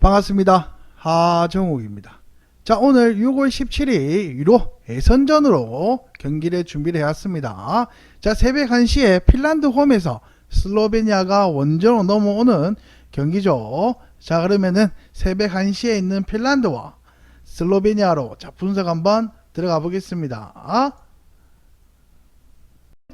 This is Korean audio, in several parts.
반갑습니다. 하정욱입니다. 자, 오늘 6월 17일 유로 예선전으로 경기를 준비를 해왔습니다. 자, 새벽 1시에 핀란드 홈에서 슬로베니아가 원정으로 넘어오는 경기죠. 자, 그러면은 새벽 1시에 있는 핀란드와 슬로베니아로 자, 분석 한번 들어가 보겠습니다.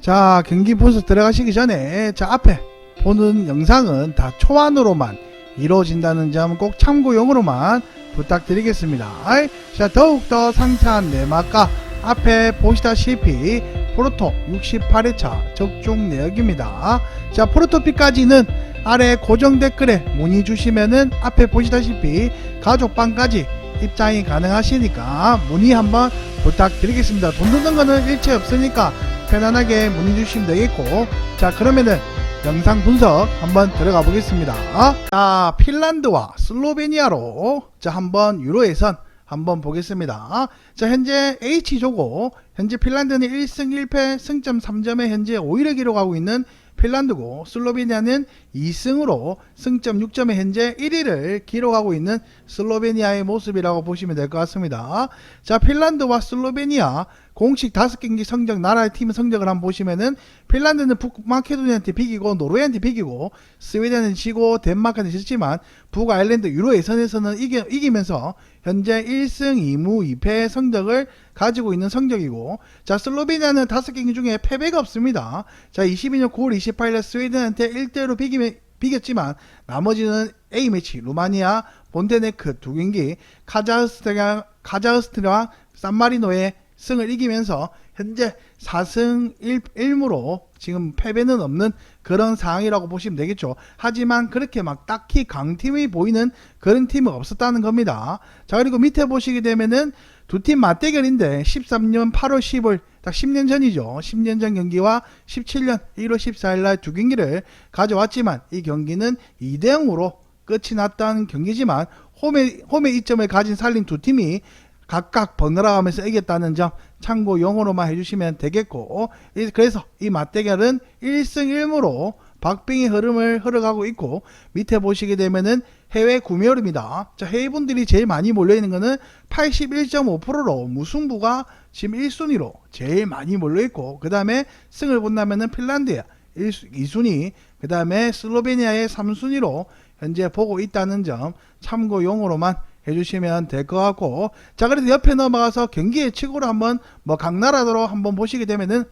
자, 경기 분석 들어가시기 전에 자, 앞에 보는 영상은 다 초안으로만 이루어진다는 점 꼭 참고용으로만 부탁드리겠습니다. 자, 더욱더 상세한 내막과 앞에 보시다시피 프로토 68회차 적중 내역입니다. 자, 프로토피까지는 아래 고정 댓글에 문의 주시면은 앞에 보시다시피 가족방까지 입장이 가능하시니까 문의 한번 부탁드리겠습니다. 돈 드는 거는 일체 없으니까 편안하게 문의 주시면 되겠고 자 그러면은 영상 분석 한번 들어가 보겠습니다. 자 핀란드와 슬로베니아로 자 한번 유로 예선 한번 보겠습니다. 자 현재 H조고 현재 핀란드는 1승 1패 승점 3점에 현재 5위를 기록하고 있는 핀란드고 슬로베니아는 2승으로 승점 6점에 현재 1위를 기록하고 있는 슬로베니아의 모습이라고 보시면 될 것 같습니다. 자, 핀란드와 슬로베니아 공식 5경기 성적 나라의 팀 성적을 한번 보시면은 핀란드는 북마케도니아한테 비기고 노르웨이한테 비기고 스웨덴은 지고 덴마크한테 졌지만 북아일랜드 유로 예선에서는 이기, 이기면서 현재 1승 2무 2패 성적을 가지고 있는 성적이고 자 슬로베니아는 5경기 중에 패배가 없습니다. 자 22년 9월 28일 스웨덴한테 1대1로 비기면 비겼지만 나머지는 A매치 루마니아 본테네크 두 경기 카자흐스탄 카자흐스탄과 산마리노의 승을 이기면서 현재 4승 1, 1무로 지금 패배는 없는 그런 상황이라고 보시면 되겠죠. 하지만 그렇게 막 딱히 강팀이 보이는 그런 팀은 없었다는 겁니다. 자, 그리고 밑에 보시게 되면은 두 팀 맞대결인데 13년 8월 10월 딱 10년 전이죠. 10년 전 경기와 17년 1월 14일 날 두 경기를 가져왔지만 이 경기는 2대 0으로 끝이 났다는 경기지만 홈의 홈의 이점을 가진 살린 두 팀이 각각 번갈아 가면서 이겼다는 점 참고 용어로만 해주시면 되겠고 이- 그래서 이 맞대결은 1승 1무로 박빙의 흐름을 흘러가고 있고 밑에 보시게 되면은 해외 구매율입니다. 자 해외분들이 제일 많이 몰려있는 거는 81.5%로 무승부가 지금 1순위로 제일 많이 몰려있고 그 다음에 승을 본다면은 핀란드야 2순위 그 다음에 슬로베니아의 3순위로 현재 보고 있다는 점 참고용어로만 해주시면 될 것 같고 자 그래서 옆에 넘어가서 경기 예측으로 한번 뭐 각 나라로 한번 보시게 되면은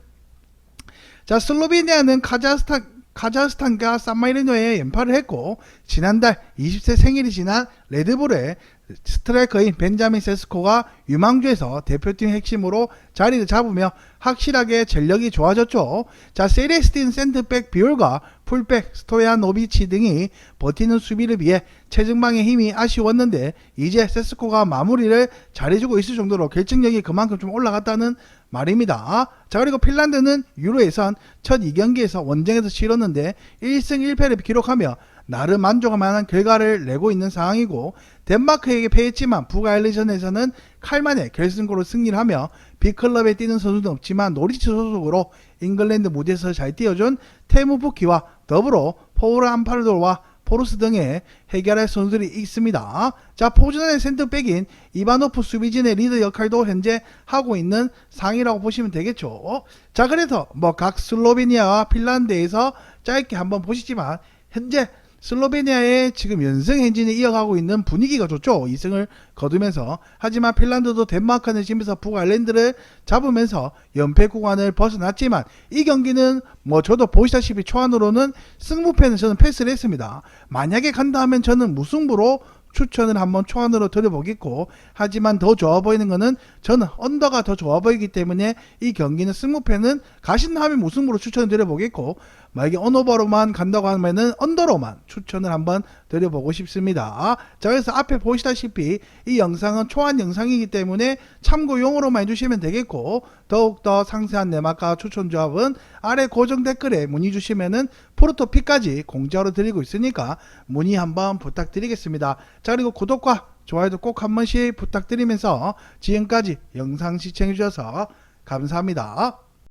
자 슬로베니아는 카자흐스탄 카자흐스탄과 산마리노에 연파를 했고 지난달 20세 생일이 지난 레드불의 스트라이커인 벤자민 세스코가 유망주에서 대표팀 핵심으로 자리를 잡으며 확실하게 전력이 좋아졌죠. 자 세레스틴 센터백 비올과 풀백 스토야 노비치 등이 버티는 수비를 위해 최전방의 힘이 아쉬웠는데 이제 세스코가 마무리를 잘해주고 있을 정도로 결정력이 그만큼 좀 올라갔다는 말입니다. 자 그리고 핀란드는 유로 예선 첫 2경기에서 원정에서 치렀는데 1승 1패를 기록하며 나름 만족할 만한 결과를 내고 있는 상황이고 덴마크에게 패했지만 북아일랜드전에서는 칼만의 결승골로 승리를 하며 B클럽에 뛰는 선수는 없지만 노리치 소속으로 잉글랜드 무대에서 잘 뛰어준 테무 푸키와 더불어 포우르 암파르도와 포르스 등의 해결할 선수들이 있습니다. 자, 포즈단의 센터백인 이바노프 수비진의 리더 역할도 현재 하고 있는 상이라고 보시면 되겠죠. 자, 그래서 뭐 각 슬로베니아와 핀란드에서 짧게 한번 보시지만 현재 슬로베니아의 지금 연승 행진을 이어가고 있는 분위기가 좋죠. 2승을 거두면서. 하지만 핀란드도 덴마크는 지면서 북아일랜드를 잡으면서 연패 구간을 벗어났지만 이 경기는 뭐 저도 보시다시피 초안으로는 승부패는 저는 패스를 했습니다. 만약에 간다 하면 저는 무승부로 추천을 한번 초안으로 드려보겠고 하지만 더 좋아 보이는 거는 저는 언더가 더 좋아 보이기 때문에 이 경기는 승무패는 가신다 하면 무승부로 추천을 드려보겠고 만약에 언오버로만 간다고 하면은 언더로만 추천을 한번 드려보고 싶습니다. 자 그래서 앞에 보시다시피 이 영상은 초안 영상이기 때문에 참고용으로만 해주시면 되겠고 더욱더 상세한 내막과 추천 조합은 아래 고정 댓글에 문의 주시면은 프로토피까지 공짜로 드리고 있으니까 문의 한번 부탁드리겠습니다. 자 그리고 구독과 좋아요도 꼭 한 번씩 부탁드리면서 지금까지 영상 시청해 주셔서 감사합니다.